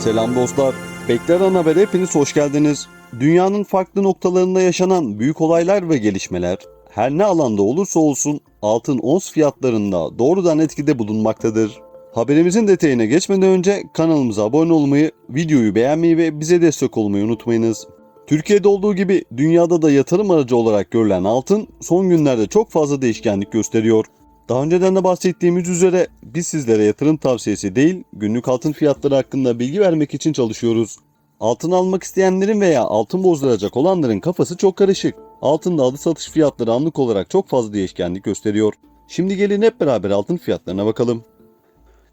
Selam dostlar. Bekler Ana Haber'e hepiniz hoş geldiniz. Dünyanın farklı noktalarında yaşanan büyük olaylar ve gelişmeler her ne alanda olursa olsun altın ons fiyatlarında doğrudan etkide bulunmaktadır. Haberimizin detayına geçmeden önce kanalımıza abone olmayı, videoyu beğenmeyi ve bize destek olmayı unutmayınız. Türkiye'de olduğu gibi dünyada da yatırım aracı olarak görülen altın son günlerde çok fazla değişkenlik gösteriyor. Daha önceden de bahsettiğimiz üzere biz sizlere yatırım tavsiyesi değil, günlük altın fiyatları hakkında bilgi vermek için çalışıyoruz. Altın almak isteyenlerin veya altın bozduracak olanların kafası çok karışık. Altında alı satış fiyatları anlık olarak çok fazla değişkenlik gösteriyor. Şimdi gelin hep beraber altın fiyatlarına bakalım.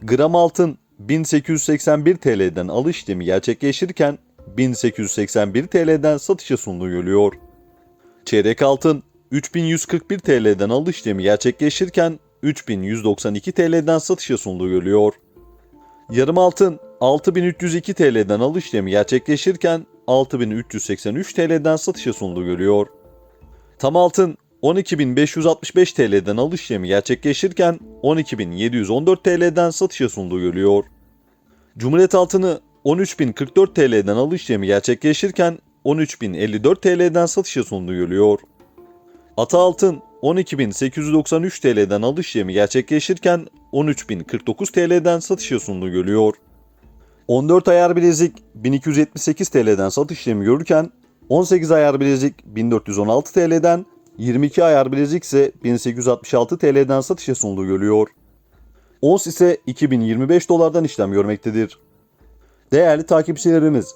Gram altın 1881 TL'den alış işlemi gerçekleşirken 1881 TL'den satışa sunuluyor. Çeyrek altın 3141 TL'den alış işlemi gerçekleşirken 3192 TL'den satışa sunuluyor. Yarım altın 6302 TL'den alış işlemi gerçekleşirken 6383 TL'den satışa sunuluyor. Tam altın 12565 TL'den alış işlemi gerçekleşirken 12714 TL'den satışa sunuluyor. Cumhuriyet altını 13044 TL'den alış işlemi gerçekleşirken 13054 TL'den satışa sunuluyor. Ata altın 12.893 TL'den alış işlemi gerçekleşirken 13.049 TL'den satışa sunuluyor. 14 ayar bilezik 1278 TL'den satış işlemi görürken 18 ayar bilezik 1416 TL'den 22 ayar bilezik ise 1866 TL'den satışa sunuluyor. Ons ise 2025 dolardan işlem görmektedir. Değerli takipçilerimiz,